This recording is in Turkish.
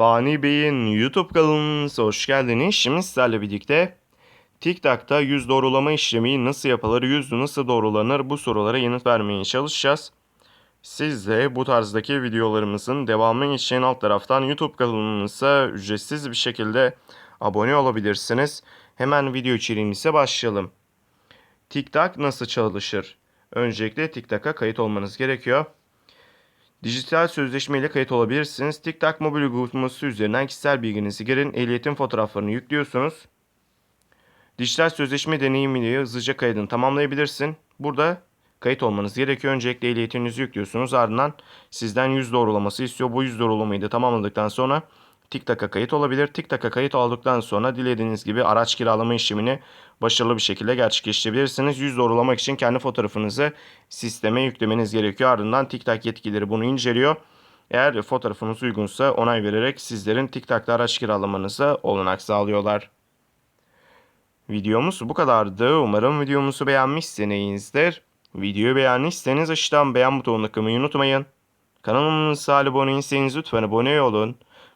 Fani Bey'in YouTube kanalımıza hoş geldiniz. Şimdi sizlerle birlikte TikTok'ta yüz doğrulama işlemi nasıl yapılır, yüz nasıl doğrulanır bu sorulara yanıt vermeye çalışacağız. Siz de bu tarzdaki videolarımızın devamı için alt taraftan YouTube kanalımıza ücretsiz bir şekilde abone olabilirsiniz. Hemen video içeriğimize başlayalım. TikTok nasıl çalışır? Öncelikle TikTok'a kayıt olmanız gerekiyor. Dijital sözleşme ile kayıt olabilirsiniz. TikTok mobil uygulaması üzerinden kişisel bilginizi girin. Ehliyetin fotoğraflarını yüklüyorsunuz. Dijital sözleşme deneyimiyle hızlıca kaydını tamamlayabilirsin. Burada kayıt olmanız gerekiyor. Öncelikle ehliyetinizi yüklüyorsunuz. Ardından sizden yüz doğrulaması istiyor. Bu yüz doğrulamayı da tamamladıktan sonra TikTok'a kayıt olabilir. TikTok'a kayıt olduktan sonra dilediğiniz gibi araç kiralama işlemini başarılı bir şekilde gerçekleştirebilirsiniz. Yüz doğrulamak için kendi fotoğrafınızı sisteme yüklemeniz gerekiyor. Ardından TikTok yetkilileri bunu inceliyor. Eğer fotoğrafınız uygunsa onay vererek sizlerin TikTok'ta araç kiralamanıza olanak sağlıyorlar. Videomuz bu kadardı. Umarım videomuzu beğenmişsinizdir. Videoyu beğendiyseniz aşağıdan beğen butonuna tıklamayı unutmayın. Kanalımıza abone değilseniz lütfen abone olun.